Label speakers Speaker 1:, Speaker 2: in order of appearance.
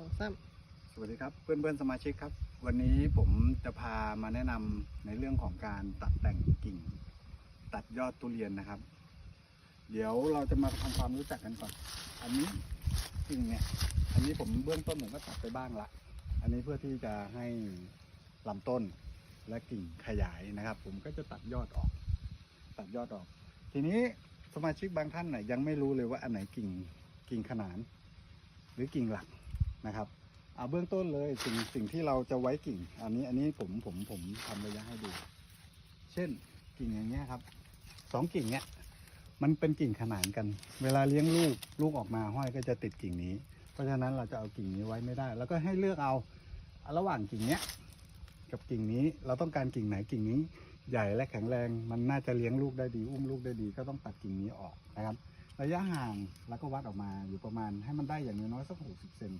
Speaker 1: องสาม
Speaker 2: สวัสดีครับเพื่อนเพื่อนๆสมาชิกครับ วันนี้ผมจะพามาแนะนำในเรื่องของการตัดแต่งกิ่ง ตัดยอดทุเรียนนะครับ เดี๋ยวเราจะมาทำความรู้จักกันก่อน อันนี้กิ่งเนี่ย อันนี้ผมเบื้องต้นผมก็ตัดไปบ้างละอันนี้เพื่อที่จะให้ลำต้นและกิ่งขยายนะครับ ผมก็จะตัดยอดออก ตัดยอดออก ทีนี้สมาชิกบางท่านน่ยยังไม่รู้เลยว่าอันไหนกิ่งกิ่งขนาน หรือกิ่งหลัก นะครับเอาเบื้องต้นเลยสิ่งสิ่งที่เราจะไว้กิ่ง อันนี้อันนี้ผมผมผมทำระยะให้ดู เช่นกิ่งอย่างเงี้ยครับสองกิ่งเนี้ยมันเป็นกิ่งขนานกัน เวลาเลี้ยงลูกลูกออกมาห้อยก็จะติดกิ่งนี้ เพราะฉะนั้นเราจะเอากิ่งนี้ไว้ไม่ได้ แล้วก็ให้เลือกเอาระหว่างกิ่งเนี้ยกับกิ่งนี้เราต้องการกิ่งไหนกิ่งนี้ ใหญ่และแข็งแรงมันน่าจะเลี้ยงลูกได้ดี อุ้มลูกได้ดีก็ต้องตัดกิ่งนี้ออกนะครับ ระยะห่างแล้วก็วัดออกมาอยู่ประมาณให้มันได้อย่างน้อยสักหกสิบเซน